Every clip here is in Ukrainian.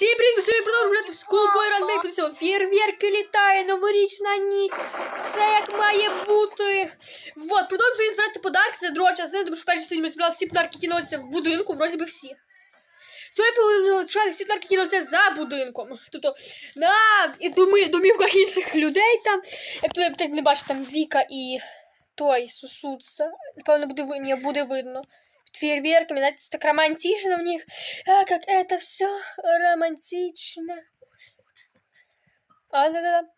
Всім привіт, сьогодні продовжуємо грати в Schoolboy Run Make Edition. Фєрверки літає, новорічна ніч. Все як має бути. Вот, продовжуємо збирати подарки за другу частину, тому що в першій частині ми збирали всі подарки, які в будинку, вроді би всі. Сьогодні будемо шукати всі подарки, які за будинком. Тобто на і доми, домівках інших людей там. Як тут не бачу, там Віка і той сусудся. Напевно, буде, ні, буде видно. Фейерверками, знаете, так романтично у них. А, как это все романтично. А, да-да-да.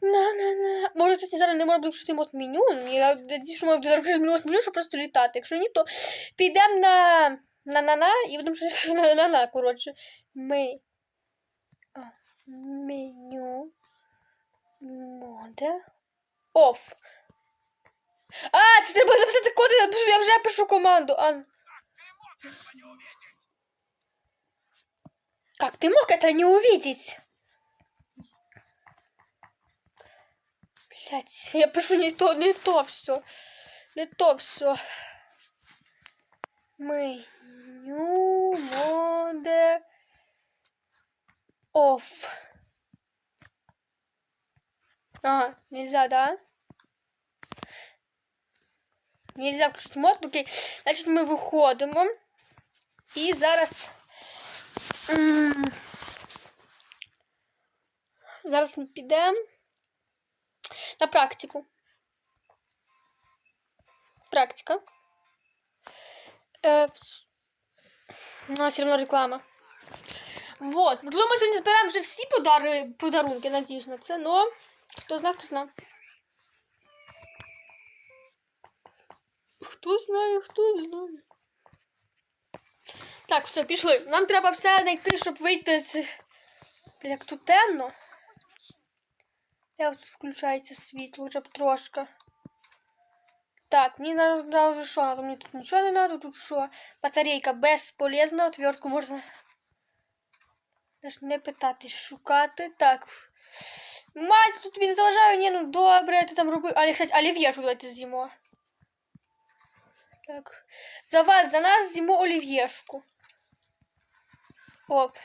На-на-на. Може, кстати, зараз не можна буде включити мод меню. Я надіюсь, що можна буде зараз включити мод меню, щоб просто літати. Якщо ні, то підемо на на-на-на і будемо щось на-на-на, коротше. Ми. А, меню. Мода. Оф. А, це треба записати код, я вже пишу команду. А... Как ты мог это не увидеть? Блять, я пишу не то, не то все. Не то все. Меню моде оф. Ага, нельзя, да? Нельзя включити мод, окей. Значить, ми виходимо. І зараз. Зараз ми підемо на практику. Практика. Е, вс- все равно реклама. Вот. Ми сьогодні зберемо вже всі подарунки, надіюсь на це, но хто знає, хто знає. Хто знає, хто знає. Так, все, пішли. Нам треба все знайти, щоб вийти з. Як тут темно. Я тут включається світло, вже б трошки. Так, мені треба вже що? Мені тут нічого не треба, тут що? Батарейка безполезна, отвертку можна. Навіть не питати, шукати. Так. Мать, тут тобі не заважаю, ні, ну добре, ти там роби. Але, кстати, олів'єшку давайте з'їмо. Так. За вас, за нас з'їмо олів'єшку. Оп.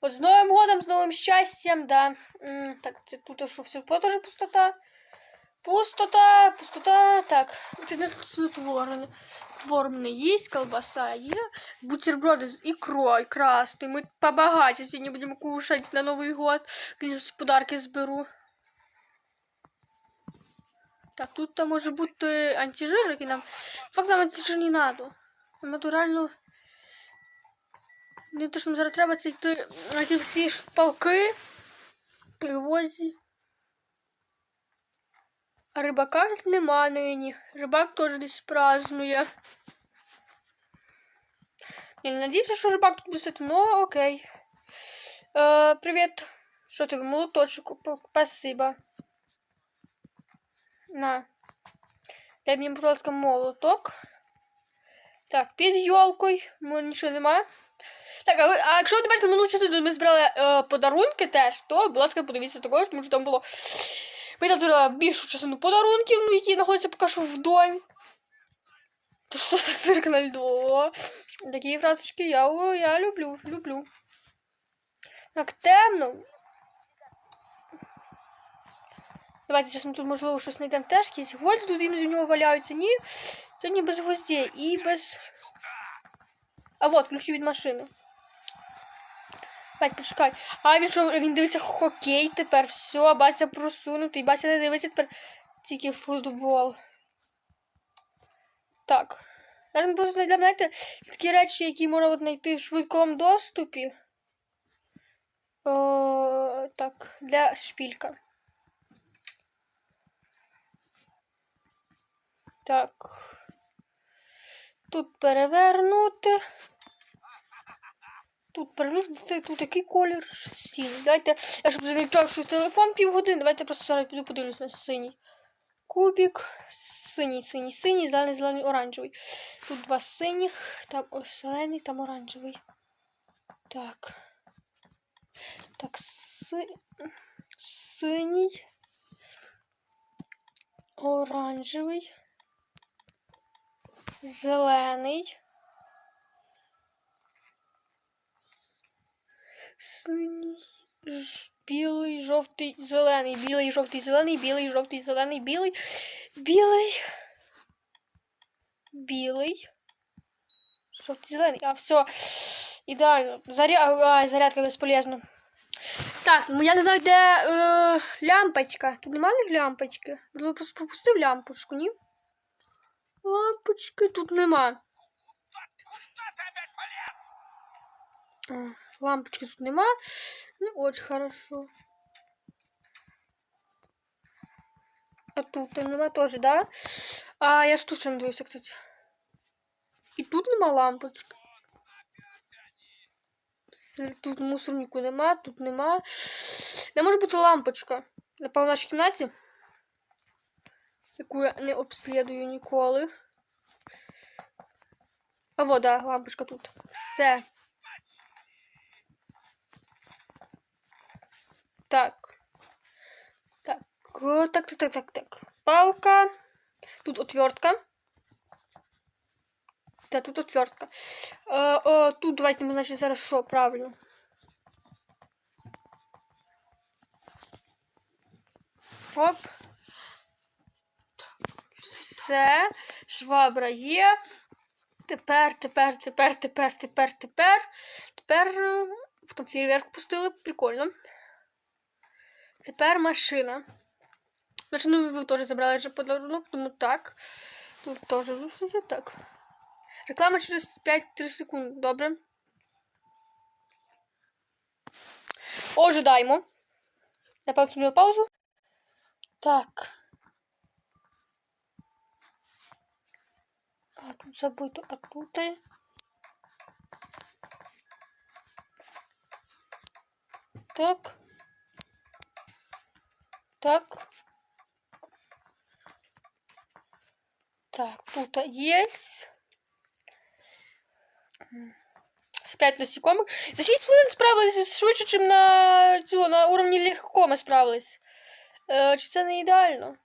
От з Новим годом, з новим щастям, да. М, так, це тут що все теж пустота. Пустота, пустота. Так, це не снотворене. Формне есть, колбаса є, бутерброди з ікрою красний. Ми побагаті сьогодні будемо кушати на Новий год. Конечно, подарки зберу. Так, тут там може бути антижир, який нам. Факт нам антижир не надо. Натурально. Не те, що нам зараз треба це йти на ті всі шпалки. Привозі. А рибака нема нині. Рибак теж десь празднує. Я не надіюся, що рибак тут буде ну окей. Е, привіт. Що тобі, молоточок? Спасибо. На. Дай мені, будь ласка, молоток. Так, під йолкою. Нічого немає. Так, а, ви, а якщо ви бачите минулу частину, ми збирали е, подарунки теж, то, будь ласка, подивіться також, тому що там було. Ми там збирали більшу частину подарунків, ну, які знаходяться поки що в домі. То що за цирк на льду? Такі фразочки я, я люблю, люблю. Так, темно. Давайте зараз ми тут, можливо, щось знайдемо теж якісь гвозді тут іноді в нього валяються. Ні, сьогодні без гвоздей і без. А вот, ключі від машини. Бать, почекай. А він що, він дивиться хокей тепер. Все, Бася просунутий. Бася не дивиться тепер тільки футбол. Так. Зараз ми просто знайдемо, знаєте, такі речі, які можна от знайти в швидкому доступі. О, так, для шпілька. Так. Тут перевернути. Тут перевернути, тут який колір синій. Давайте, я щоб залічав, що телефон півгодини, давайте просто зараз піду подивлюсь на синій. Кубик. Синій, синій, синій, зелений, зелений, оранжевий. Тут два синіх, там ось зелений, там оранжевий. Так. Так, си... синій. Оранжевий. Зелений. Синій, білий, жовтий, зелений, білий, жовтий, зелений, білий, жовтий, зелений, білий, білий, білий, жовтий, зелений. А, все, ідеально. Заря... Ай, зарядка безполезна. Так, ну я не знаю, де е, лямпочка. Тут нема них лямпочки. Можливо, просто пропустив лямпочку, ні? Лампочки тут нема. А, Лампочки тут нема. Ну, очень хорошо. А тут нема тоже, да? А я ж тут ще не дивився, кстати. І тут нема лампочки. Все, Тут мусорнику нема, тут нема. Не може бути лампочка. Напевно, в нашій кімнаті. Яку я не обслідую ніколи. А вот, да, лампочка тут. Все. Так. Так. Так, так, так, так, так. Палка. Тут отвертка. Да, тут отвертка. Е, о, тут давайте ми, значить, зараз що, правильно. Оп. Все. Швабра є. Тепер, тепер, тепер, тепер, тепер, тепер. Тепер е, в там фейерверк пустили. Прикольно. Тепер машина. Машину ви теж забрали вже подарунок, тому так. Тут теж все так. Реклама через 5-3 секунди. Добре. Ожидаємо. Я поставлю паузу. Так. А тут забито, а тут. і- Так. Так. Так, тут есть. З 5 насекомых. За 6 хвилин справились швидше, ніж на, цього, на уровні легко ми справились. Е, чи це не ідеально?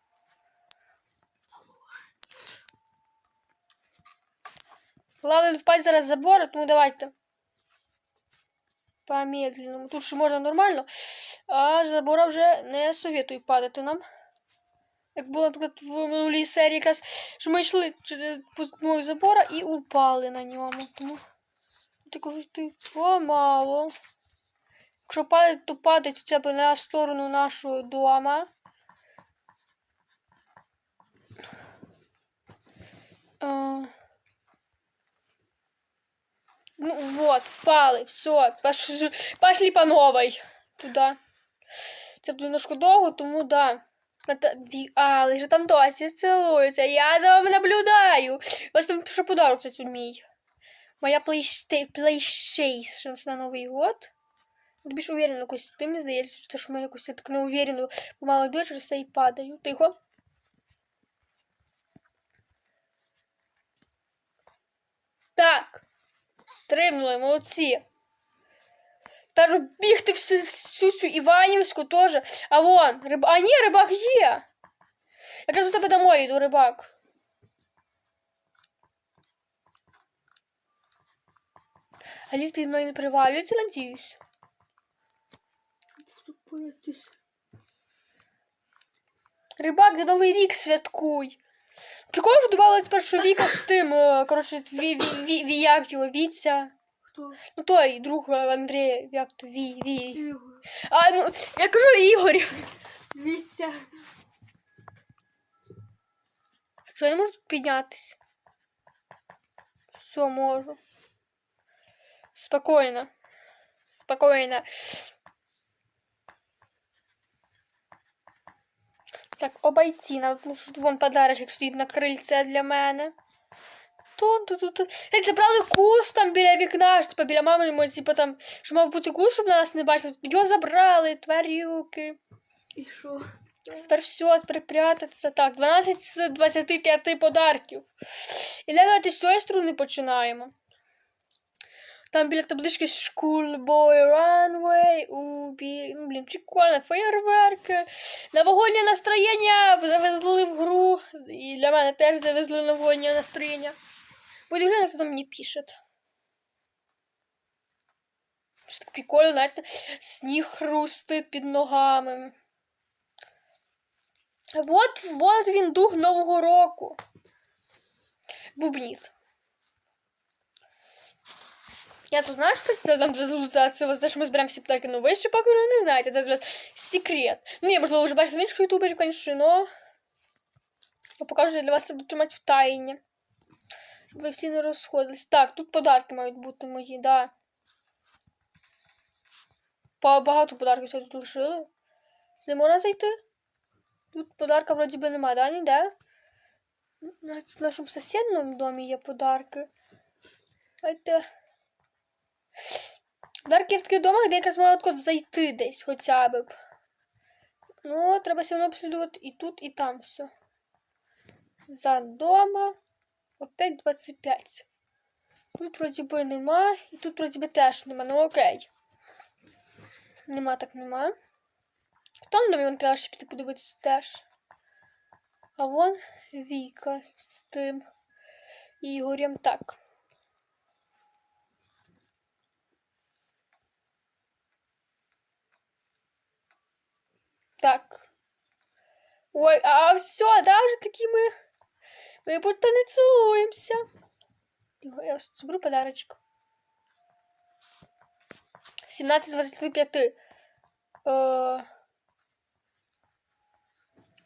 Главное впасть зараз з забора, тому давайте. По медленному. Тут ще можна нормально, а забора вже не советую падати нам. Як було, наприклад, в минулій серії якраз, що ми йшли через по забора і упали на ньому. Тому ти кажу, ти помало. Якщо падать, то падать хоча б на сторону нашого дома. Е, Ну вот, впали, все, пошли, пошли по новой. Туда. Це немножко довго, тому да. А, але там досі цілуються. Я за вами наблюдаю. Вас там ще подарок кстати, мій. Моя PlayStation, на Новий год. Ти більш уверенно якось. Ти мені здається, що ми якось так неуверенно помало йду, через це і падаю. Тихо. Так. Стримнули, молодці. Тепер бігти всю, всю цю Іванівську теж. А вон, риб... А ні, рибак є. Якраз до тебе домой йду, рибак. А ліс під мною не привалюється, надіюсь. Рибак, де Новий рік святкуй. Прикольно, що добавили тепер, що Віка з тим, е, коротше, ві, ві, ві, ві, як його, Віця. Хто? Ну той друг е, Андрія, як то Ві, Ві. Ігор. А, ну, я кажу Ігор. Вітя. Що я не можу тут піднятися? Все, можу. Спокійно. Спокійно. Так, обойти надо, тому що вон подарочок стоїть на крильце для мене. Тут, тут, тут. Як забрали куст там біля вікна, типа біля мами, ми, типа там, що мав бути куст, щоб нас не бачили. Його забрали, тварюки. І що? Тепер все, тепер прятатися. Так, 12 з 25 подарків. І давайте з цієї сторони починаємо. Там біля таблички Schoolboy Runway, убі... Ну, блін, прикольно, фейерверки. Новогоднє настроєння завезли в гру. І для мене теж завезли новогоднє настроєння. Буду глянути, хто там мені пише. Що так прикольно, знаєте, сніг хрустить під ногами. От, от він дух Нового року. Бубніт. Я тут знаю, що це нам за за що ми зберемо всі птахи, ну ви ще поки не знаєте, це для вас секрет. Ну, ні, можливо, вже бачите в інших ютуберів, звісно, но я покажу, я для вас це буду тримати в тайні. Щоб ви всі не розходились. Так, тут подарки мають бути мої, да. Ба- Багато подарків сьогодні лишили. Не можна зайти? Тут подарка вроді би немає, да, ніде? Навіть в нашому сусідньому домі є подарки. Давайте. Подарки в таких домах, де якраз можна от зайти десь хоча б. Ну, треба все одно обслідувати і тут, і там все. За дома. Опять 25. Тут вроді би нема, і тут вроді би теж нема. Ну окей. Нема так нема. В тому домі вон треба ще піти подивитися теж. А вон Віка з тим Ігорем. Так. Так. Ой, а все, да, вже такі ми. Ми будто не. Його Я заберу подарочок. 17 з 25. Е...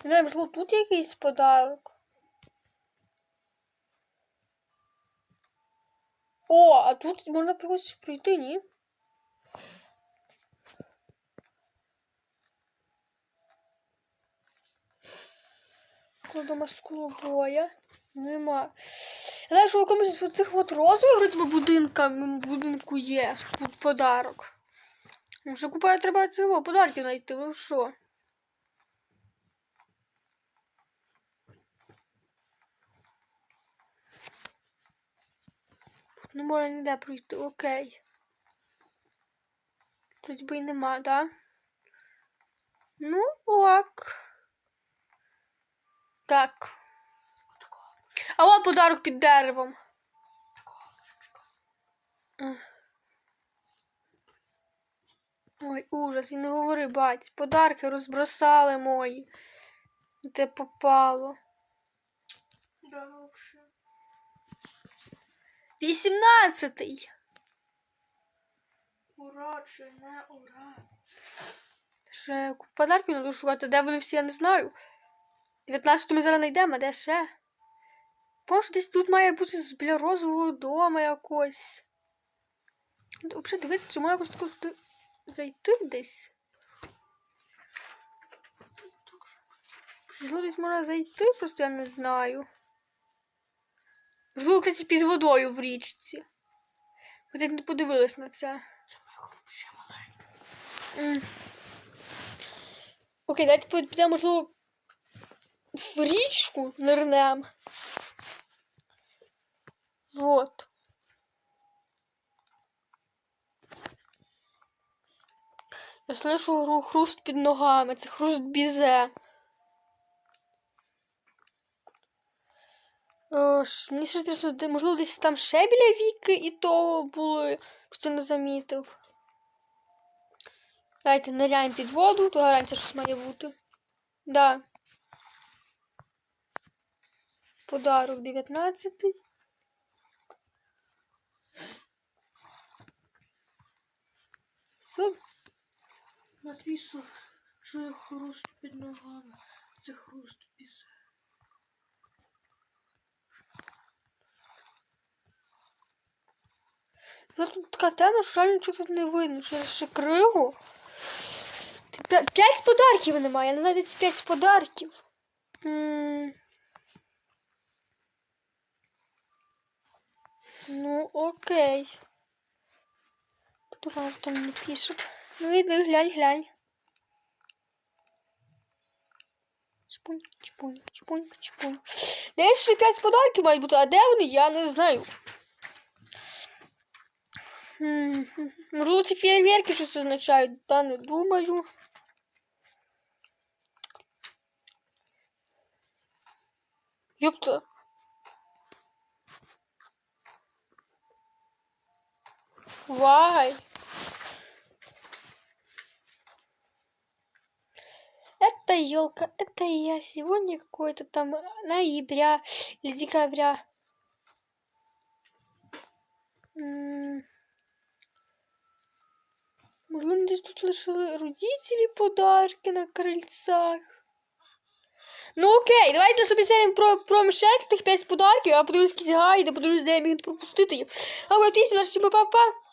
Не тут якийсь подарок. О, а тут можна якось прийти, ні? Кладемо скулобоя. Нема. Я знаю, що в якомусь з цих от би, будинка, будинку є подарок. Вже купаю, треба цього подарки знайти, ви що? Не можна ніде пройти, окей. Тут би й нема, да? Ну, ок. Так. А от подарок під деревом. Ой, ужас, і не говори, бать. Подарки розбросали мої. Де попало. Да, вообще. Вісімнадцятий. Ура чи не ура. Ще подарки треба шукати, де вони всі, я не знаю. 19 ми зараз знайдемо, а де ще? Може, десь тут має бути біля розового дома якось. Взагалі дивитися, чи можна якось тако сюди зайти десь. Можливо, десь можна зайти, просто я не знаю. Можливо, кстати, під водою в річці. Хоча не подивилась на це. Це вообще маленьке. Окей, давайте під- підемо, можливо, в річку нирнем. Вот. Я слышу хруст під ногами. Це хруст бізе. Ш- Мені ще можливо, десь там ще біля віки і то були, хто не замітив. Давайте ниряємо під воду, то гарантія щось має бути. Да. Подарок 19. Все. Матвійсу, що є хруст під ногами. Це хруст пісе. Зараз тут така тема, що жаль нічого тут не видно. Через ще кригу. П'ять подарків немає. Я не знаю, де ці п'ять подарків. М. Ну, окей. Потім там не пишет. Ну іди, глянь, глянь. Чпунь, чпунь, чпунь, чпунь. Де ще п'ять подарків мають бути, а де вони, я не знаю. Можливо, ці фейерверки щось означають, та не думаю. Why? Это елка, это я. Сегодня какой-то там ноября или декабря. Можно ты тут лишила родители подарки на крыльцах. Ну окей, давайте лише обіцяємо про, про тих 5 подарків, а подивись кізь гайди, подивись, де я міг пропустити їх. А от і нашим папа